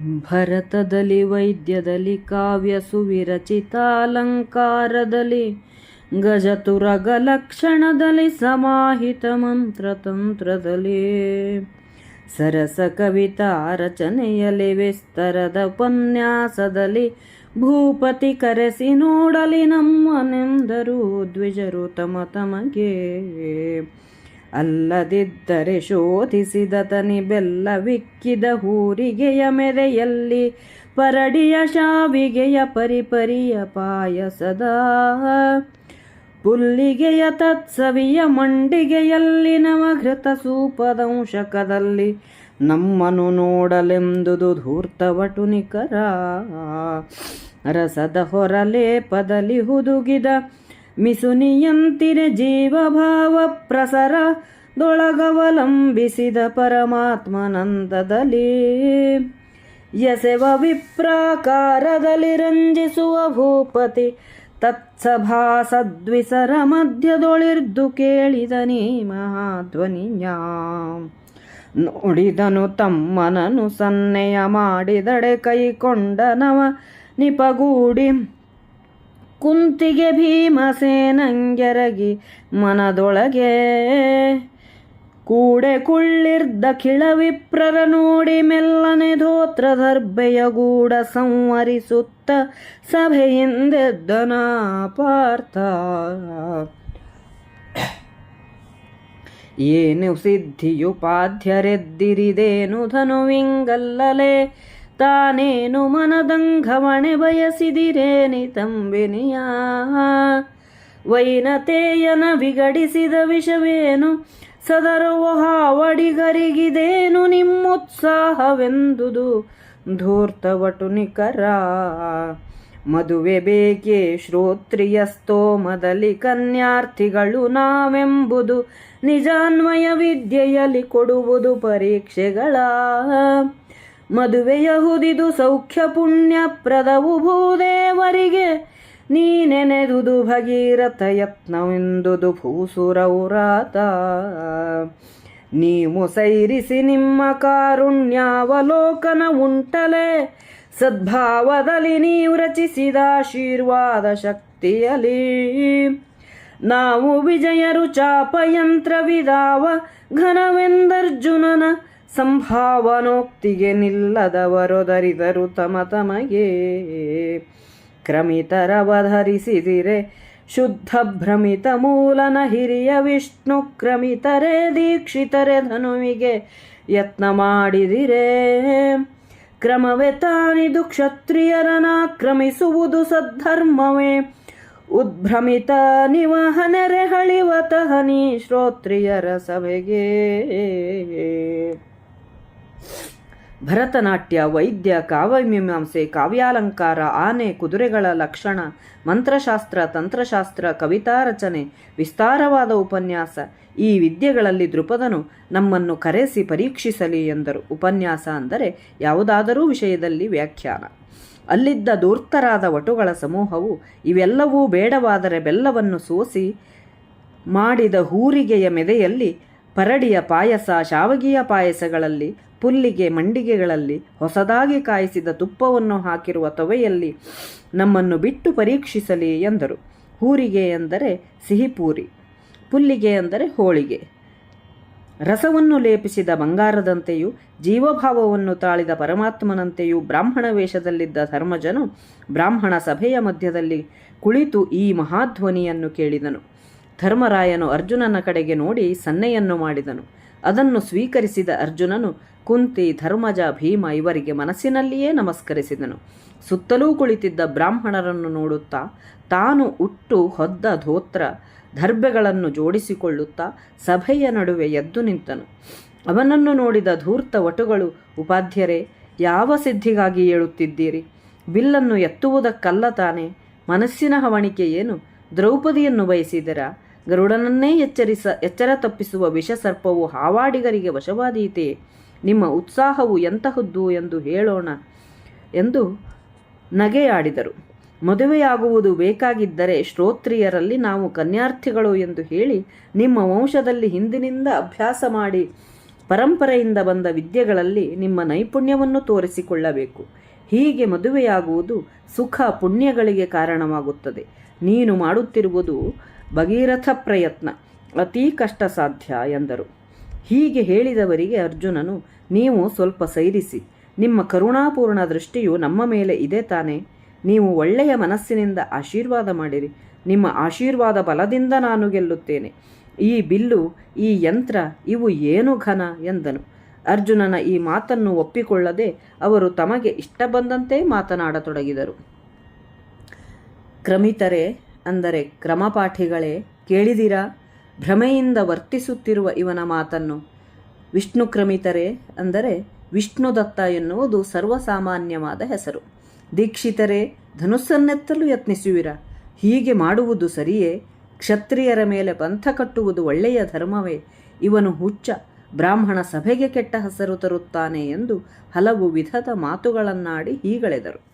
ಭರತದಲ್ಲಿ ವೈದ್ಯದಲ್ಲಿ ಕಾವ್ಯ ಸುವಿರಚಿತಾಲಂಕಾರದಲ್ಲಿ ಗಜತುರಗ ಲಕ್ಷಣದಲ್ಲಿ ಸಮಾಹಿತ ಮಂತ್ರತಂತ್ರದಲ್ಲಿ. ಸರಸ ಕವಿತಾ ರಚನೆಯಲ್ಲಿ ವಿಸ್ತರದ ಉಪನ್ಯಾಸದಲ್ಲಿ ಭೂಪತಿ ಕರೆಸಿ ನೋಡಲಿ ನಮ್ಮನೆಂದರು ದ್ವಿಜರು ತಮ ತಮಗೆ. ಅಲ್ಲದಿದ್ದರೆ ಶೋಧಿಸಿದ ತನಿ ಬೆಲ್ಲವಿಕ್ಕಿದ ಹೂರಿಗೆಯ ಮೆರೆಯಲ್ಲಿ ಪರಡಿಯ ಶಾವಿಗೆಯ ಪರಿಪರಿಯ ಪಾಯಸದ ಪುಲ್ಲಿಗೆಯ ತತ್ಸವಿಯ ಮಂಡಿಗೆಯಲ್ಲಿ ನವಘೃತ ಸೂಪದಂಶಕದಲ್ಲಿ ನಮ್ಮನು ನೋಡಲೆಂದುದು ಧೂರ್ತವಟು ವಟುನಿಕರ ರಸದ ಹೊರಲೇಪದಲ್ಲಿ ಹುದುಗಿದ ಮಿಸುನಿಯಂತಿರೆ ಜೀವಭಾವ ಪ್ರಸರ ದೊಳಗವಲಂಬಿಸಿದ ಪರಮಾತ್ಮನಂದದಲ್ಲಿ. ಯಸೆವ ವಿಪ್ರಾಕಾರದಲ್ಲಿ ರಂಜಿಸುವ ಭೂಪತಿ ತತ್ಸಭಾಸದ್ವಿಸರ ಮಧ್ಯದೊಳಿರ್ದು ಕೇಳಿದನಿ ಮಹಾಧ್ವನಿಯ ನೋಡಿದನು ತಮ್ಮನನು ಸನ್ನೆಯ ಮಾಡಿದಡೆ ಕೈಕೊಂಡ ನವ ನಿಪಗೂಡಿ ಕುಂತಿಗೆ ಭೀಮಸೇನಂಗೆರಗಿ ಮನದೊಳಗೆ. ಕೂಡೆ ಕುಳ್ಳಿರ್ದ ಕಿಳವಿಪ್ರರ ನೋಡಿ ಮೆಲ್ಲನೆ ಧೋತ್ರ ದರ್ಬೆಯ ಗೂಡ ಸಂವರಿಸುತ್ತ ಸಭೆಯಿಂದೆದ್ದನ ಪಾರ್ಥ. ಏನು ಸಿದ್ಧಿಯುಪಾಧ್ಯರೆದ್ದಿರಿದೇನು ಧನುವಿಂಗಲ್ಲಲೆ? ತಾನೇನು ಮನದಂಘವಣೆ ಬಯಸಿದಿರೇನಿ ತಂಬಿನಿಯ? ವೈನತೇಯನ ವಿಗಡಿಸಿದ ವಿಷವೇನು? ಸದರುವ ಹಾವಡಿಗರಿಗಿದೇನು ನಿಮ್ಮುತ್ಸಾಹವೆಂದುದು? ಧೂರ್ತವಟು ನಿಖರ. ಮದುವೆ ಬೇಕೇ ಶ್ರೋತ್ರಿಯಸ್ತೋಮದಲ್ಲಿ ಕನ್ಯಾರ್ಥಿಗಳು ನಾವೆಂಬುದು? ನಿಜಾನ್ವಯ ವಿದ್ಯೆಯಲ್ಲಿ ಕೊಡುವುದು ಪರೀಕ್ಷೆಗಳ ಮದುವೆಯ ಹುದಿದು ಸೌಖ್ಯ ಪುಣ್ಯಪ್ರದವು ಭೂದೇವರಿಗೆ. ನೀನೆನೆದುದು ಭಗೀರಥ ಯತ್ನವೆಂದುದು ಭೂಸುರೌರಾತ ನೀವು ಸೈರಿಸಿ ನಿಮ್ಮ ಕಾರುಣ್ಯಾವಲೋಕನ ಉಂಟಲೆ. ಸದ್ಭಾವದಲ್ಲಿ ನೀವು ರಚಿಸಿದ ಆಶೀರ್ವಾದ ಶಕ್ತಿಯಲಿ ನಾವು ವಿಜಯರು ಚಾಪಯಂತ್ರವಿದಾವ ಘನವೆಂದರ್ಜುನನ ಸಂಭಾವನೋಕ್ತಿಗೆ ನಿಲ್ಲದವರೊದರಿದರು ತಮ ತಮಗೆ. ಕ್ರಮಿತರವಧರಿಸಿದಿರೆ ಶುದ್ಧ ಭ್ರಮಿತ ಮೂಲನ ಹಿರಿಯ ವಿಷ್ಣು ಕ್ರಮಿತರೆ ದೀಕ್ಷಿತರೆ ಧನುವಿಗೆ ಯತ್ನ ಮಾಡಿದಿರೆ. ಕ್ರಮವೇ ತಾನಿದು ಕ್ಷತ್ರಿಯರನಾಕ್ರಮಿಸುವುದು ಸದ್ಧರ್ಮವೇ. ಉದ್ಭ್ರಮಿತ ನಿವಹನರೆ ಹಳಿವತಹನಿ ಶ್ರೋತ್ರಿಯರ ಸಭೆಗೆ ಭರತನಾಟ್ಯ, ವೈದ್ಯ, ಕಾವ್ಯಮೀಮಾಂಸೆ, ಕಾವ್ಯಾಲಂಕಾರ, ಆನೆ, ಕುದುರೆಗಳ ಲಕ್ಷಣ, ಮಂತ್ರಶಾಸ್ತ್ರ, ತಂತ್ರಶಾಸ್ತ್ರ, ಕವಿತಾ ರಚನೆ, ವಿಸ್ತಾರವಾದ ಉಪನ್ಯಾಸ. ಈ ವಿದ್ಯೆಗಳಲ್ಲಿ ದೃಪದನು ನಮ್ಮನ್ನು ಕರೆಸಿ ಪರೀಕ್ಷಿಸಲಿ ಎಂದರು. ಉಪನ್ಯಾಸ ಅಂದರೆ ಯಾವುದಾದರೂ ವಿಷಯದಲ್ಲಿ ವ್ಯಾಖ್ಯಾನ. ಅಲ್ಲಿದ್ದ ದೂರ್ತರಾದ ವಟುಗಳ ಸಮೂಹವು ಇವೆಲ್ಲವೂ ಬೇಡವಾದರೆ ಬೆಲ್ಲವನ್ನು ಸೋಸಿ ಮಾಡಿದ ಹೂರಿಗೆಯ ಮೆದೆಯಲ್ಲಿ ಪರಡಿಯ ಪಾಯಸ, ಶಾವಗಿಯ ಪಾಯಸಗಳಲ್ಲಿ ಪುಲ್ಲಿಗೆ ಮಂಡಿಗೆಗಳಲ್ಲಿ ಹೊಸದಾಗಿ ಕಾಯಿಸಿದ ತುಪ್ಪವನ್ನು ಹಾಕಿರುವ ತೊವೆಯಲ್ಲಿ ನಮ್ಮನ್ನು ಬಿಟ್ಟು ಪರೀಕ್ಷಿಸಲಿ ಎಂದರು. ಹೂರಿಗೆ ಎಂದರೆ ಸಿಹಿಪೂರಿ, ಪುಲ್ಲಿಗೆ ಅಂದರೆ ಹೋಳಿಗೆ. ರಸವನ್ನು ಲೇಪಿಸಿದ ಬಂಗಾರದಂತೆಯೂ, ಜೀವಭಾವವನ್ನು ತಾಳಿದ ಪರಮಾತ್ಮನಂತೆಯೂ ಬ್ರಾಹ್ಮಣ ವೇಷದಲ್ಲಿದ್ದ ಧರ್ಮಜನು ಬ್ರಾಹ್ಮಣ ಸಭೆಯ ಮಧ್ಯದಲ್ಲಿ ಕುಳಿತು ಈ ಮಹಾಧ್ವನಿಯನ್ನು ಕೇಳಿದನು. ಧರ್ಮರಾಯನು ಅರ್ಜುನನ ಕಡೆಗೆ ನೋಡಿ ಸನ್ನೆಯನ್ನು ಮಾಡಿದನು. ಅದನ್ನು ಸ್ವೀಕರಿಸಿದ ಅರ್ಜುನನು, ಕುಂತಿ ಧರ್ಮಜ ಭೀಮ ಇವರಿಗೆ ಮನಸ್ಸಿನಲ್ಲಿಯೇ ನಮಸ್ಕರಿಸಿದನು. ಸುತ್ತಲೂ ಕುಳಿತಿದ್ದ ಬ್ರಾಹ್ಮಣರನ್ನು ನೋಡುತ್ತಾ, ತಾನು ಉಟ್ಟು ಹೊದ್ದ ಧೋತ್ರ ದರ್ಬೆಗಳನ್ನು ಜೋಡಿಸಿಕೊಳ್ಳುತ್ತಾ ಸಭೆಯ ನಡುವೆ ಎದ್ದು ನಿಂತನು. ಅವನನ್ನು ನೋಡಿದ ಧೂರ್ತ ವಟುಗಳು, ಉಪಾಧ್ಯರೇ, ಯಾವ ಸಿದ್ಧಿಗಾಗಿ ಹೇಳುತ್ತಿದ್ದೀರಿ ಬಿಲ್ಲನ್ನು ಎತ್ತುವುದಕ್ಕಲ್ಲ ತಾನೆ. ಮನಸ್ಸಿನ ಹವಣಿಕೆ ಏನು? ದ್ರೌಪದಿಯನ್ನು ಬಯಸಿದರ? ಗರುಡನನ್ನೇ ಎಚ್ಚರಿಸ, ಎಚ್ಚರ ತಪ್ಪಿಸುವ ವಿಷಸರ್ಪವು ಹಾವಾಡಿಗರಿಗೆ ವಶವಾದೀತೆ. ನಿಮ್ಮ ಉತ್ಸಾಹವು ಎಂತಹದ್ದು ಎಂದು ಹೇಳೋಣ ಎಂದು ನಗೆಯಾಡಿದರು. ಮದುವೆಯಾಗುವುದು ಬೇಕಾಗಿದ್ದರೆ ಶ್ರೋತ್ರಿಯರಲ್ಲಿ ನಾವು ಕನ್ಯಾರ್ಥಿಗಳು ಎಂದು ಹೇಳಿ ನಿಮ್ಮ ವಂಶದಲ್ಲಿ ಹಿಂದಿನಿಂದ ಅಭ್ಯಾಸ ಮಾಡಿ ಪರಂಪರೆಯಿಂದ ಬಂದ ವಿದ್ಯೆಗಳಲ್ಲಿ ನಿಮ್ಮ ನೈಪುಣ್ಯವನ್ನು ತೋರಿಸಿಕೊಳ್ಳಬೇಕು. ಹೀಗೆ ಮದುವೆಯಾಗುವುದು ಸುಖ ಪುಣ್ಯಗಳಿಗೆ ಕಾರಣವಾಗುತ್ತದೆ. ನೀನು ಮಾಡುತ್ತಿರುವುದು ಭಗೀರಥ ಪ್ರಯತ್ನ, ಅತೀ ಕಷ್ಟ ಸಾಧ್ಯ ಎಂದರು. ಹೀಗೆ ಹೇಳಿದವರಿಗೆ ಅರ್ಜುನನು, ನೀವು ಸ್ವಲ್ಪ ಸೈರಿಸಿ, ನಿಮ್ಮ ಕರುಣಾಪೂರ್ಣ ದೃಷ್ಟಿಯು ನಮ್ಮ ಮೇಲೆ ಇದೆ ತಾನೆ, ನೀವು ಒಳ್ಳೆಯ ಮನಸ್ಸಿನಿಂದ ಆಶೀರ್ವಾದ ಮಾಡಿರಿ, ನಿಮ್ಮ ಆಶೀರ್ವಾದ ಬಲದಿಂದ ನಾನು ಗೆಲ್ಲುತ್ತೇನೆ. ಈ ಬಿಲ್ಲು, ಈ ಯಂತ್ರ, ಇವು ಏನು ಘನ ಎಂದನು. ಅರ್ಜುನನ ಈ ಮಾತನ್ನು ಒಪ್ಪಿಕೊಳ್ಳದೆ ಅವರು ತಮಗೆ ಇಷ್ಟ ಬಂದಂತೆ ಮಾತನಾಡತೊಡಗಿದರು. ಕ್ರಮಿತರೆ ಅಂದರೆ ಕ್ರಮಪಾಠಿಗಳೇ, ಕೇಳಿದಿರಾ? ಭ್ರಮೆಯಿಂದ ವರ್ತಿಸುತ್ತಿರುವ ಇವನ ಮಾತನ್ನು ವಿಷ್ಣು ಕ್ರಮಿತರೇ ಅಂದರೆ ವಿಷ್ಣುದತ್ತ ಎನ್ನುವುದು ಸರ್ವಸಾಮಾನ್ಯವಾದ ಹೆಸರು. ದೀಕ್ಷಿತರೇ, ಧನುಸ್ಸನ್ನೆತ್ತಲು ಯತ್ನಿಸುವಿರ? ಹೀಗೆ ಮಾಡುವುದು ಸರಿಯೇ? ಕ್ಷತ್ರಿಯರ ಮೇಲೆ ಪಂಥ ಕಟ್ಟುವುದು ಒಳ್ಳೆಯ ಧರ್ಮವೇ? ಇವನು ಹುಚ್ಚ, ಬ್ರಾಹ್ಮಣ ಸಭೆಗೆ ಕೆಟ್ಟ ಹೆಸರು ತರುತ್ತಾನೆ ಎಂದು ಹಲವು ವಿಧದ ಮಾತುಗಳನ್ನಾಡಿ ಹೀಗಳೆದರು.